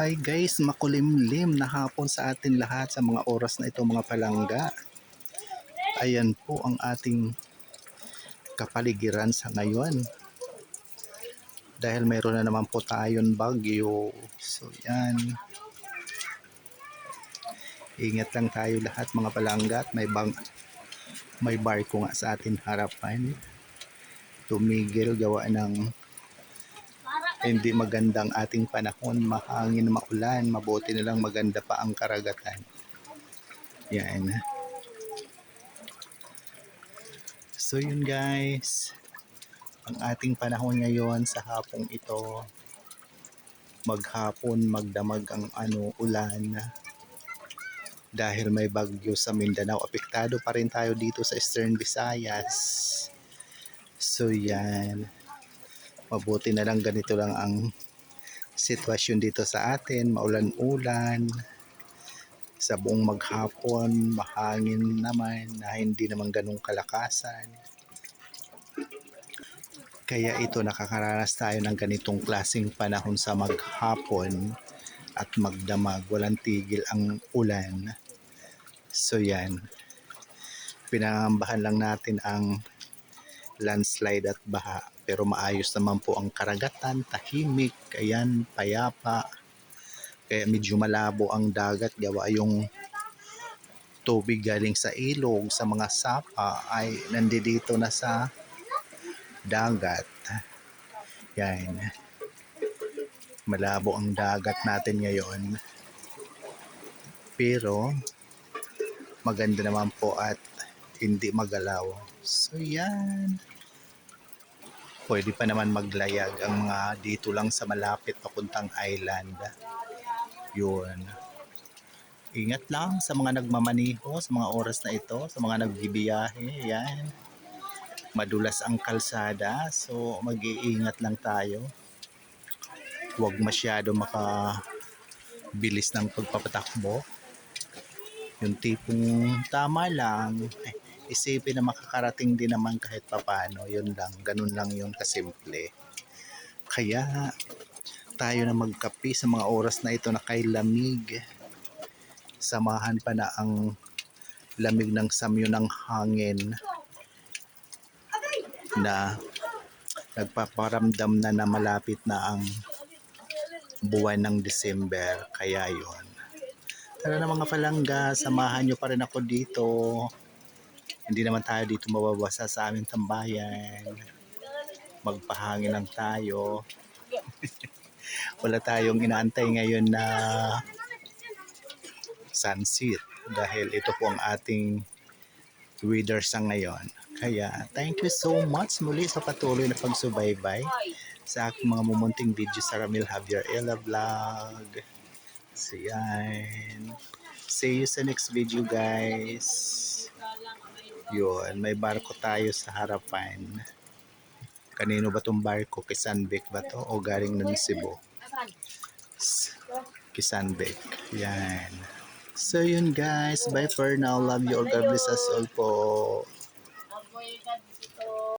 Hi guys, makulimlim na hapon sa atin lahat sa mga oras na ito mga palangga. Ayan po ang ating kapaligiran sa ngayon. Dahil mayroon na naman po tayon bagyo. So yan. Ingat lang tayo lahat mga palangga at may bang may barko nga sa atin harapan. Tumigil gawa ng hindi magandang ating panahon, mahangin, maulan, mabuti na lang maganda pa ang karagatan. Yan. So yun guys, ang ating panahon ngayon sa hapong ito, maghapon, magdamag ang ano, ulan. Dahil may bagyo sa Mindanao, apektado pa rin tayo dito sa Eastern Visayas. So yan mabuti na lang ganito lang ang sitwasyon dito sa atin, maulan-ulan, sa buong maghapon, mahangin naman, na hindi naman ganong kalakasan. Kaya ito nakakaranas tayo ng ganitong klaseng panahon sa maghapon at magdamag, walang tigil ang ulan. So yan, pinangambahan lang natin ang landslide at baha pero maayos naman po ang karagatan, tahimik, ayan, payapa. Kaya medyo malabo ang dagat, gawa yung tubig galing sa ilog, sa mga sapa ay nandito na sa dagat. Yan. Malabo ang dagat natin ngayon. Pero maganda naman po at hindi magalaw. So yan pwede pa naman maglayag ang mga dito lang sa malapit papuntang island. Yun. Ingat lang sa mga nagmamaniho sa mga oras na ito, sa mga nagbibiyahe. Yan. Madulas ang kalsada, so mag-iingat lang tayo. Huwag masyado makabilis ng pagpapatakbo. Yung tipong tama lang, eh, isipin na makakarating din naman kahit papano. Yun lang, ganun lang yun kasimple. Kaya tayo na magkapi sa mga oras na ito na kay lamig. Samahan pa na ang lamig ng samyo ng hangin na nagpaparamdam na na malapit na ang buwan ng December. Kaya yon. Tara na mga palangga, samahan nyo pa rin ako dito hindi naman tayo dito mababasa sa aming tambayan. Magpahangin lang tayo. Wala tayong inaantay ngayon na sunset dahil ito po ang ating weather sa ngayon. Kaya thank you so much muli sa patuloy na pagsubaybay sa aking mga mumunting video sa Ramil Javier Ella Vlog. So yan. See you sa next video guys. Yun, may barko tayo sa harapan. Kanino ba tong barko? Kisanbek ba to? O galing ng Cebu? Kisanbek. Yan. So yun guys, bye for now. Love you all. God bless us all po.